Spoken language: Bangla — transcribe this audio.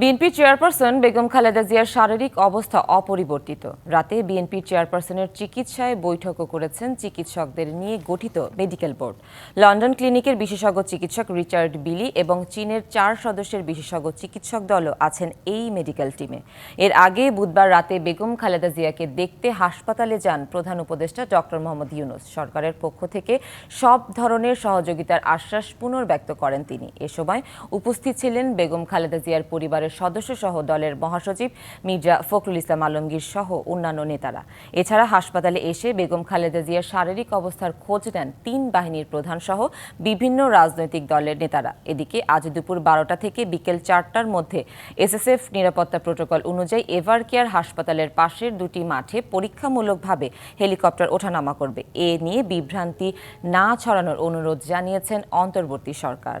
বিএনপি চেয়ারপারসন বেগম খালেদা জিয়ার শারীরিক অবস্থা অপরিবর্তিত। রাতে বিএনপি চেয়ারপারসনের চিকিৎসায় বৈঠকও করেছেন চিকিৎসকদের নিয়ে গঠিত মেডিকেল বোর্ড। লন্ডন ক্লিনিকের বিশেষজ্ঞ চিকিৎসক রিচার্ড বিলি এবং চীনের চার সদস্যের বিশেষজ্ঞ চিকিৎসক দলও আছেন এই মেডিকেল টিমে। এর আগে বুধবার রাতে বেগম খালেদা জিয়াকে দেখতে হাসপাতালে যান প্রধান উপদেষ্টা ডক্টর মোহাম্মদ ইউনুস। সরকারের পক্ষ থেকে সব ধরনের সহযোগিতার আশ্বাস পুনর্ব্যক্ত করেন তিনি। এ সময় উপস্থিত ছিলেন বেগম খালেদা জিয়ার পরিবারের সদস্য সহ দলের মহাসচিব মির্জা ফখরুল ইসলাম আলমগীর সহ অন্যান্য নেতারা। এছাড়া হাসপাতালে এসে বেগম খালেদা জিয়ার শারীরিক অবস্থার খোঁজ নেন তিন বাহিনীর প্রধান সহ বিভিন্ন রাজনৈতিক দলের নেতারা। এদিকে আজ দুপুর বারোটা থেকে বিকেল চারটার মধ্যে এসএসএফ নিরাপত্তা প্রোটোকল অনুযায়ী এভার কেয়ার হাসপাতালের পাশের দুটি মাঠে পরীক্ষামূলকভাবে হেলিকপ্টার ওঠানামা করবে। এ নিয়ে বিভ্রান্তি না ছড়ানোর অনুরোধ জানিয়েছেন অন্তর্বর্তী সরকার।